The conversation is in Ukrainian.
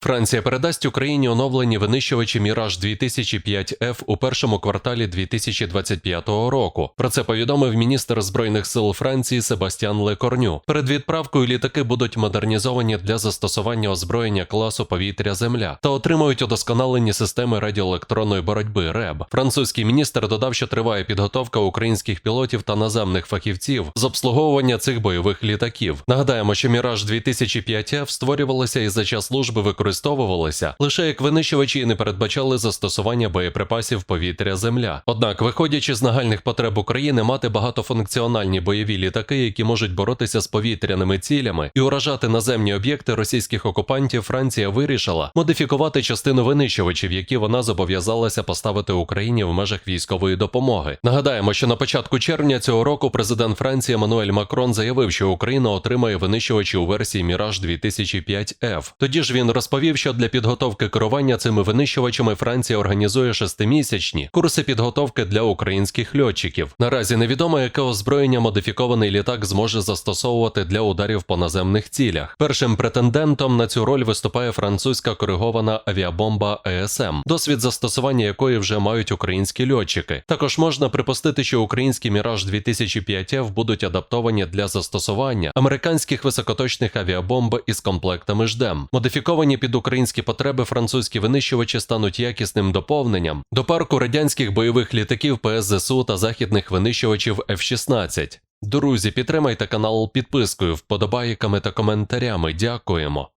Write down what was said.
Франція передасть Україні оновлені винищувачі Міраж 2005F у першому кварталі 2025 року. Про це повідомив міністр збройних сил Франції Себастьян Лекорню. Перед відправкою літаки будуть модернізовані для застосування озброєння класу повітря-земля та отримують удосконалені системи радіоелектронної боротьби РЕБ. Французький міністр додав, що триває підготовка українських пілотів та наземних фахівців з обслуговування цих бойових літаків. Нагадаємо, що Міраж 2005F створювалися і за час служби використовувалися лише як винищувачі і не передбачали застосування боєприпасів повітря-земля. Однак, виходячи з нагальних потреб України, мати багатофункціональні бойові літаки, які можуть боротися з повітряними цілями і уражати наземні об'єкти російських окупантів, Франція вирішила модифікувати частину винищувачів, які вона зобов'язалася поставити Україні в межах військової допомоги. Нагадаємо, що на початку червня цього року президент Франції Еммануель Макрон заявив, що Україна отримає винищувачі у версії Міраж 2005F. Тоді ж він розповів, що для підготовки керування цими винищувачами Франція організує шестимісячні курси підготовки для українських льотчиків. Наразі невідомо, яке озброєння модифікований літак зможе застосовувати для ударів по наземних цілях. Першим претендентом на цю роль виступає французька коригована авіабомба ЕСМ, досвід застосування якої вже мають українські льотчики. Також можна припустити, що українські Міраж 2005F будуть адаптовані для застосування американських високоточних авіабомб із комплектами ЖДЕМ. Модифіковані під українські потреби французькі винищувачі стануть якісним доповненням до парку радянських бойових літаків ПСЗСУ та західних винищувачів F-16. Друзі, підтримайте канал підпискою, вподобайками та коментарями. Дякуємо.